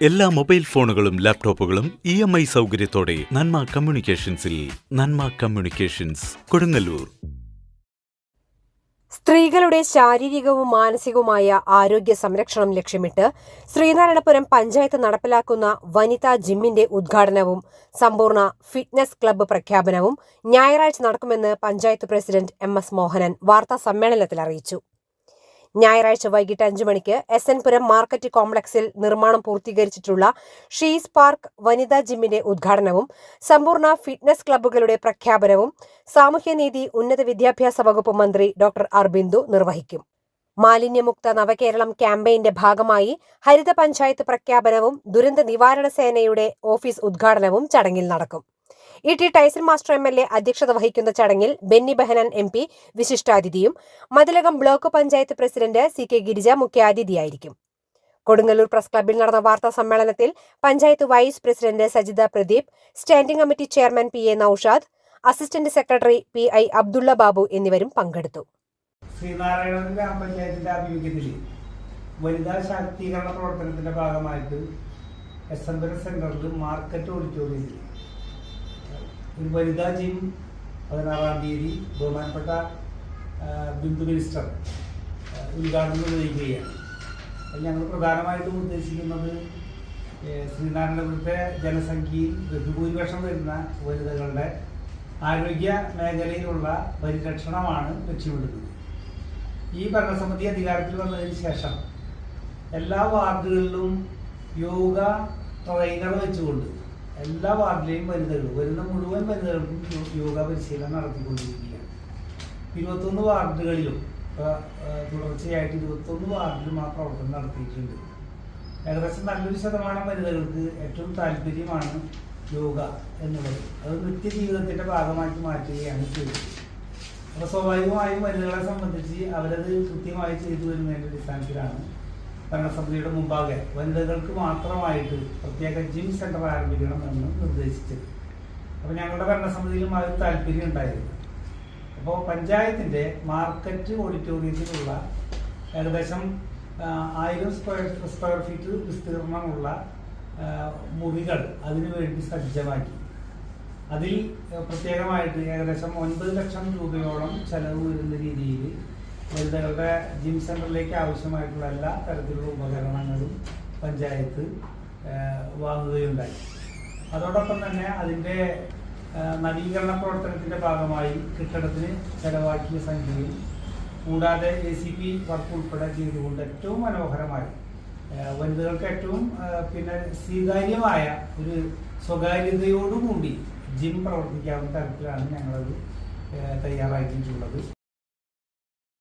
എല്ലാ മൊബൈൽ ഫോണുകളും ലാപ്ടോപ്പുകളും ഇ എം ഐ സൗകര്യത്തോടെ നന്മ കമ്മ്യൂണിക്കേഷൻസിൽ നന്മ കമ്മ്യൂണിക്കേഷൻസ് കൊടുങ്ങല്ലൂർ. സ്ത്രീകളുടെ ശാരീരികവും മാനസികവുമായ ആരോഗ്യ സംരക്ഷണം ലക്ഷ്യമിട്ട് ശ്രീനാരായണപുരം പഞ്ചായത്ത് നടപ്പിലാക്കുന്ന വനിതാ ജിമ്മിന്റെ ഉദ്ഘാടനവും സമ്പൂർണ ഫിറ്റ്നസ് ക്ലബ്ബ് പ്രഖ്യാപനവും ഞായറാഴ്ച നടക്കുമെന്ന് panchayat president M S Mohanan വാർത്താ സമ്മേളനത്തിൽ അറിയിച്ചു. ഞായറാഴ്ച വൈകിട്ട് അഞ്ചു മണിക്ക് എസ് എൻ പുരം മാർക്കറ്റ് കോംപ്ലക്സിൽ നിർമ്മാണം പൂർത്തീകരിച്ചിട്ടുള്ള ഷീസ് പാർക്ക് വനിതാ ജിമ്മിന്റെ ഉദ്ഘാടനവും സമ്പൂർണ ഫിറ്റ്നസ് ക്ലബ്ബുകളുടെ പ്രഖ്യാപനവും സാമൂഹ്യനീതി ഉന്നത വിദ്യാഭ്യാസ വകുപ്പ് മന്ത്രി ഡോക്ടർ അർബിന്ദു നിർവഹിക്കും. മാലിന്യമുക്ത നവകേരളം ക്യാമ്പയിന്റെ ഭാഗമായി ഹരിത പഞ്ചായത്ത് പ്രഖ്യാപനവും ദുരന്ത നിവാരണ സേനയുടെ ഓഫീസ് ഉദ്ഘാടനവും ചടങ്ങിൽ നടക്കും. E T Tyson master M L A അധ്യക്ഷത വഹിക്കുന്ന ചടങ്ങിൽ Benny Behanan M P വിശിഷ്ടാതിഥിയും Mathilakam block panchayat president C K Girija മുഖ്യാതിഥിയായിരിക്കും. Kodungallur press ക്ലബ്ബിൽ നടന്ന വാർത്താ സമ്മേളനത്തിൽ panchayat vice president Sajitha Pradeep standing committee chairman P A Noushad assistant secretary P I Abdulla Babu എന്നിവരും പങ്കെടുത്തു. വനിതാ ശാക്തീകരണ പ്രവർത്തനത്തിന്റെ ഭാഗമായിട്ട് എസ് എൻ സെന്ററിൽ മാർക്കറ്റ് ഓഡിറ്റോറിയത്തിൽ ഒരു വനിതാ ജിം പതിനാറാം തീയതി ബഹുമാനപ്പെട്ട ബിന്ദു മിനിസ്റ്റർ ഉദ്ഘാടനം നിർവഹിക്കുകയാണ്. ഞങ്ങൾ പ്രധാനമായിട്ടും ഉദ്ദേശിക്കുന്നത് ശ്രീനാരായണപുരത്തെ ജനസംഖ്യയിൽ ബഹുഭൂരിപക്ഷം വരുന്ന വനിതകളുടെ ആരോഗ്യ മേഖലയിലുള്ള പരിരക്ഷണമാണ് ലക്ഷ്യമിടുന്നത്. ഈ ഭരണസമിതി അധികാരത്തിൽ വന്നതിന് ശേഷം എല്ലാ വാർഡുകളിലും യോഗ ട്രെയിനർ വെച്ചുകൊണ്ട് എല്ലാ വാർഡിലെയും വനിതകൾ വരുന്ന മുഴുവൻ വനിതകൾക്കും യോഗ പരിശീലനം നടത്തിക്കൊണ്ടിരിക്കുകയാണ്. ഇരുപത്തൊന്ന് വാർഡുകളിലും ഇപ്പൊ, ആ, തുടർച്ചയായിട്ട് ഇരുപത്തൊന്ന് വാർഡിലും ആ പ്രവർത്തനം നടത്തിയിട്ടുണ്ട്. ഏകദേശം നല്ലൊരു ശതമാനം വനിതകൾക്ക് ഏറ്റവും താല്പര്യമാണ് യോഗ എന്നുള്ളത്. അത് നിത്യജീവിതത്തിന്റെ ഭാഗമാക്കി മാറ്റുകയാണ് ചെയ്തത്. അപ്പോൾ സ്വാഭാവികമായും വനിതകളെ സംബന്ധിച്ച് അവരത് കൃത്യമായി ചെയ്തു വരുന്നതിന്റെ അടിസ്ഥാനത്തിലാണ് ഭരണസമിതിയുടെ മുമ്പാകെ വനിതകൾക്ക് മാത്രമായിട്ട് പ്രത്യേക ജിം സെന്റർ ആരംഭിക്കണം എന്ന് നിർദ്ദേശിച്ചത്. അപ്പോൾ ഞങ്ങളുടെ ഭരണസമിതിയിലും അതിൽ താല്പര്യം ഉണ്ടായിരുന്നു. അപ്പോൾ പഞ്ചായത്തിന്റെ മാർക്കറ്റ് ഓഡിറ്റോറിയത്തിലുള്ള ഏകദേശം ആയിരം സ്ക്വയർ സ്ക്വയർ ഫീറ്റ് വിസ്തീർണമുള്ള മുറികൾ അതിനുവേണ്ടി സജ്ജമാക്കി. അതിൽ പ്രത്യേകമായിട്ട് ഏകദേശം ഒൻപത് ലക്ഷം രൂപയോളം ചെലവ് വരുന്ന രീതിയിൽ വനിതകളുടെ ജിം സെന്ററിലേക്ക് ആവശ്യമായിട്ടുള്ള എല്ലാ തരത്തിലുള്ള ഉപകരണങ്ങളും പഞ്ചായത്ത് വാങ്ങുകയുണ്ടായി. അതോടൊപ്പം തന്നെ അതിന്റെ നവീകരണ പ്രവർത്തനത്തിന്റെ ഭാഗമായി കെട്ടിടത്തിന് ചെലവാക്കിയ സംഖ്യയും കൂടാതെ എ സി പി വർക്ക് ഉൾപ്പെടെ ചെയ്തുകൊണ്ട് ഏറ്റവും മനോഹരമായി വനിതകൾക്ക് ഏറ്റവും പിന്നെ സ്വീകാര്യമായ ഒരു സ്വകാര്യതയോടുകൂടി ജിം പ്രവർത്തിക്കാവുന്ന തരത്തിലാണ് ഞങ്ങളത് തയ്യാറാക്കിയിട്ടുള്ളത്.